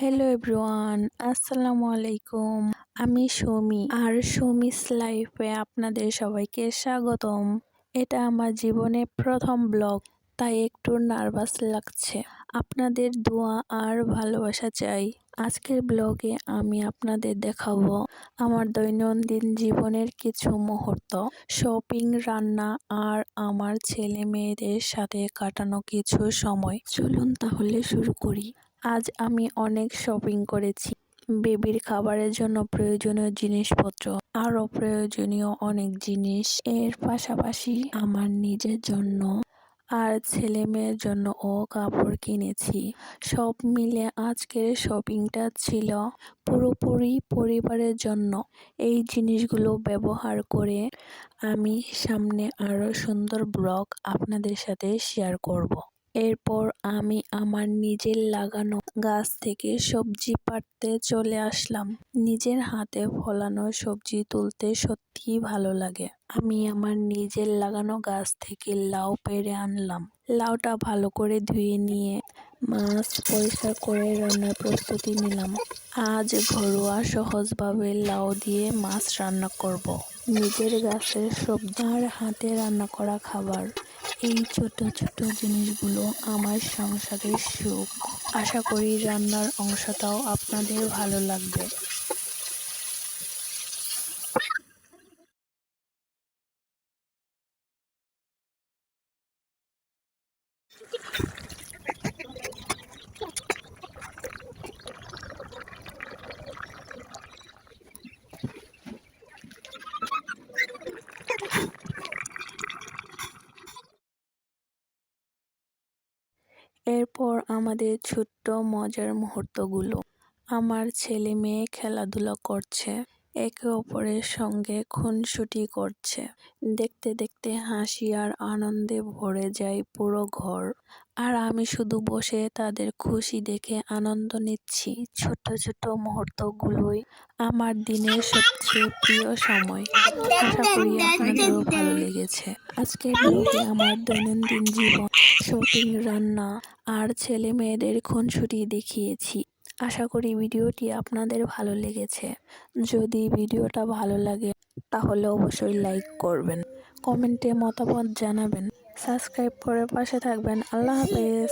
Hello everyone আসসালামু আলাইকুম আমি সৌমি, আর সৌমিস লাইফে আপনাদের সবাইকে স্বাগতম। এটা আমার জীবনে প্রথম ব্লগ, তাই একটু নার্ভাস লাগছে। আপনাদের দোয়া আর ভালোবাসা চাই। আজকের ব্লগে আমি আপনাদের দেখাবো আমার দৈনন্দিন জীবনের কিছু মুহূর্ত। শপিং, রান্না আর আমার ছেলে মেয়েদের সাথে কাটানো কিছু সময়। চলুন তাহলে শুরু করি। আজ আমি অনেক শপিং করেছি। বেবির খাবারের জন্য প্রয়োজনীয় জিনিসপত্র, আরও প্রয়োজনীয় অনেক জিনিস। এর পাশাপাশি আমার নিজের জন্য আর ছেলে মেয়ের জন্য ও কাপড় কিনেছি। সব মিলে আজকের শপিংটা ছিল পুরোপুরি পরিবারের জন্য। এই জিনিসগুলো ব্যবহার করে আমি সামনে আরও সুন্দর ব্লগ আপনাদের সাথে শেয়ার করব। এরপর আমি আমার নিজের লাগানো গাছ থেকে সবজি পাড়তে চলে আসলাম। নিজের হাতে ফলানো সবজি তুলতে সত্যিই ভালো লাগে। আমি আমার নিজের লাগানো গাছ থেকে লাউ পেড়ে আনলাম। লাউটা ভালো করে ধুয়ে নিয়ে মাছ পরিষ্কার করে রান্নার প্রস্তুতি নিলাম। আজ ঘরোয়া সহজভাবে লাউ দিয়ে মাছ রান্না করব। নিজের গাছের সবজি আর হাতে রান্না করা খাবার এই ছোট ছোট জিনিসগুলো আমার সংসারের সুখ। আশা করি রান্নার অংশটাও আপনাদের ভালো লাগবে। এরপর আমাদের ছোট্ট মজার মুহূর্তগুলো। আমার ছেলে মেয়ে খেলাধুলা করছে। একে অপরের সঙ্গে খুনসুটি করছে। দেখতে দেখতে হাসি আর আনন্দে ভরে যায় পুরো ঘর। আর আমি শুধু বসে তাদের খুশি দেখে আনন্দ নিচ্ছি। ছোট ছোট মুহূর্তগুলোই আমার দিনের সবচেয়ে প্রিয় সময়। আশা করি আপনাদেরও ভালো লেগেছে। আজকের ব্লগে আমার দৈনন্দিন জীবন, শপিং, রান্না আর ছেলে মেয়েদের খুনসুটি দেখিয়েছি। আশা করি ভিডিওটি আপনাদের ভালো লেগেছে। যদি ভিডিওটা ভালো লাগে, তাহলে অবশ্যই লাইক করবেন, কমেন্টে মতামত জানাবেন। সাবস্ক্রাইব করে পাশে থাকবেন। আল্লাহ হাফেজ।